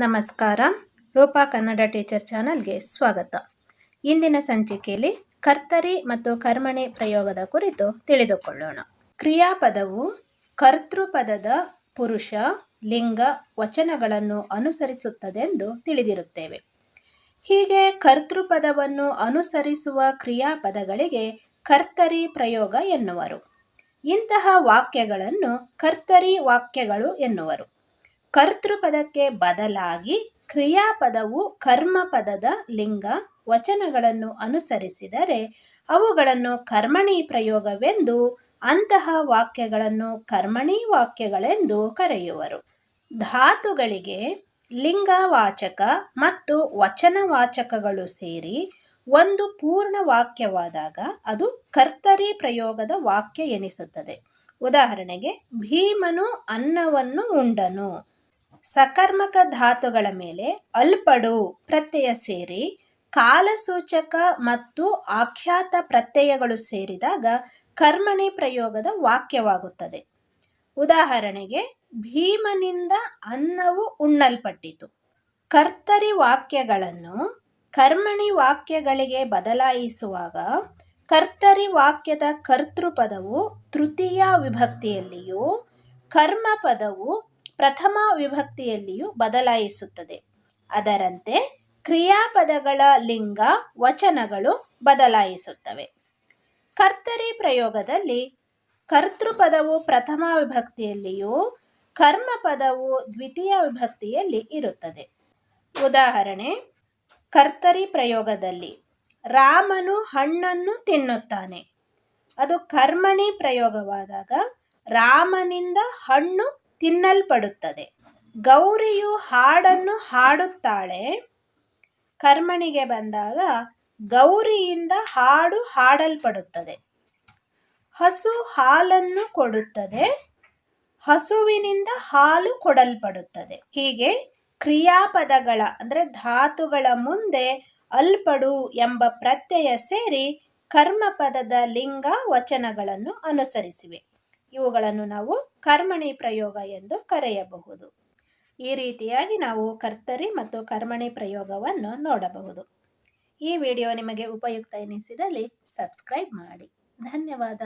ನಮಸ್ಕಾರ. ರೂಪಾ ಕನ್ನಡ ಟೀಚರ್ ಚಾನಲ್ಗೆ ಸ್ವಾಗತ. ಇಂದಿನ ಸಂಚಿಕೆಯಲ್ಲಿ ಕರ್ತರಿ ಮತ್ತು ಕರ್ಮಣಿ ಪ್ರಯೋಗದ ಕುರಿತು ತಿಳಿದುಕೊಳ್ಳೋಣ. ಕ್ರಿಯಾಪದವು ಕರ್ತೃಪದದ ಪುರುಷ ಲಿಂಗ ವಚನಗಳನ್ನು ಅನುಸರಿಸುತ್ತದೆಂದು ತಿಳಿದಿರುತ್ತೇವೆ. ಹೀಗೆ ಕರ್ತೃಪದವನ್ನು ಅನುಸರಿಸುವ ಕ್ರಿಯಾಪದಗಳಿಗೆ ಕರ್ತರಿ ಪ್ರಯೋಗ ಎನ್ನುವರು. ಇಂತಹ ವಾಕ್ಯಗಳನ್ನು ಕರ್ತರಿ ವಾಕ್ಯಗಳು ಎನ್ನುವರು. ಕರ್ತೃಪದಕ್ಕೆ ಬದಲಾಗಿ ಕ್ರಿಯಾಪದವು ಕರ್ಮಪದದ ಲಿಂಗ ವಚನಗಳನ್ನು ಅನುಸರಿಸಿದರೆ ಅವುಗಳನ್ನು ಕರ್ಮಣಿ ಪ್ರಯೋಗವೆಂದು ಅಂತಹ ವಾಕ್ಯಗಳನ್ನು ಕರ್ಮಣಿ ವಾಕ್ಯಗಳೆಂದು ಕರೆಯುವರು. ಧಾತುಗಳಿಗೆ ಲಿಂಗವಾಚಕ ಮತ್ತು ವಚನವಾಚಕಗಳು ಸೇರಿ ಒಂದು ಪೂರ್ಣ ವಾಕ್ಯವಾದಾಗ ಅದು ಕರ್ತರಿ ಪ್ರಯೋಗದ ವಾಕ್ಯ ಎನಿಸುತ್ತದೆ. ಉದಾಹರಣೆಗೆ, ಭೀಮನು ಅನ್ನವನ್ನು ಉಂಡನು. ಸಕರ್ಮಕ ಧಾತುಗಳ ಮೇಲೆ ಅಲ್ಪಡು ಪ್ರತ್ಯಯ ಸೇರಿ ಕಾಲಸೂಚಕ ಮತ್ತು ಆಖ್ಯಾತ ಪ್ರತ್ಯಯಗಳು ಸೇರಿದಾಗ ಕರ್ಮಣಿ ಪ್ರಯೋಗದ ವಾಕ್ಯವಾಗುತ್ತದೆ. ಉದಾಹರಣೆಗೆ, ಭೀಮನಿಂದ ಅನ್ನವು ಉಣ್ಣಲ್ಪಟ್ಟಿತು. ಕರ್ತರಿ ವಾಕ್ಯಗಳನ್ನು ಕರ್ಮಣಿ ವಾಕ್ಯಗಳಿಗೆ ಬದಲಾಯಿಸುವಾಗ ಕರ್ತರಿ ವಾಕ್ಯದ ಕರ್ತೃಪದವು ತೃತೀಯ ವಿಭಕ್ತಿಯಲ್ಲಿಯೂ ಕರ್ಮಪದವು ಪ್ರಥಮ ವಿಭಕ್ತಿಯಲ್ಲಿಯೂ ಬದಲಾಯಿಸುತ್ತದೆ. ಅದರಂತೆ ಕ್ರಿಯಾಪದಗಳ ಲಿಂಗ ವಚನಗಳು ಬದಲಾಯಿಸುತ್ತವೆ. ಕರ್ತರಿ ಪ್ರಯೋಗದಲ್ಲಿ ಕರ್ತೃಪದವು ಪ್ರಥಮ ವಿಭಕ್ತಿಯಲ್ಲಿಯೂ ಕರ್ಮಪದವು ದ್ವಿತೀಯ ವಿಭಕ್ತಿಯಲ್ಲಿ ಇರುತ್ತದೆ. ಉದಾಹರಣೆ, ಕರ್ತರಿ ಪ್ರಯೋಗದಲ್ಲಿ ರಾಮನು ಹಣ್ಣನ್ನು ತಿನ್ನುತ್ತಾನೆ. ಅದು ಕರ್ಮಣಿ ಪ್ರಯೋಗವಾದಾಗ ರಾಮನಿಂದ ಹಣ್ಣು ತಿನ್ನಲ್ಪಡುತ್ತದೆ. ಗೌರಿಯು ಹಾಡನ್ನು ಹಾಡುತ್ತಾಳೆ. ಕರ್ಮಣಿಗೆ ಬಂದಾಗ ಗೌರಿಯಿಂದ ಹಾಡು ಹಾಡಲ್ಪಡುತ್ತದೆ. ಹಸು ಹಾಲನ್ನು ಕೊಡುತ್ತದೆ. ಹಸುವಿನಿಂದ ಹಾಲು ಕೊಡಲ್ಪಡುತ್ತದೆ. ಹೀಗೆ ಕ್ರಿಯಾಪದಗಳ, ಅಂದರೆ ಧಾತುಗಳ ಮುಂದೆ ಅಲ್ಪಡು ಎಂಬ ಪ್ರತ್ಯಯ ಸೇರಿ ಕರ್ಮಪದದ ಲಿಂಗ ವಚನಗಳನ್ನು ಅನುಸರಿಸಿವೆ. ಇವುಗಳನ್ನು ನಾವು ಕರ್ಮಣಿ ಪ್ರಯೋಗ ಎಂದು ಕರೆಯಬಹುದು. ಈ ರೀತಿಯಾಗಿ ನಾವು ಕರ್ತರಿ ಮತ್ತು ಕರ್ಮಣಿ ಪ್ರಯೋಗವನ್ನು ನೋಡಬಹುದು. ಈ ವಿಡಿಯೋ ನಿಮಗೆ ಉಪಯುಕ್ತ ಎನಿಸಿದಲ್ಲಿ ಸಬ್ಸ್ಕ್ರೈಬ್ ಮಾಡಿ. ಧನ್ಯವಾದ.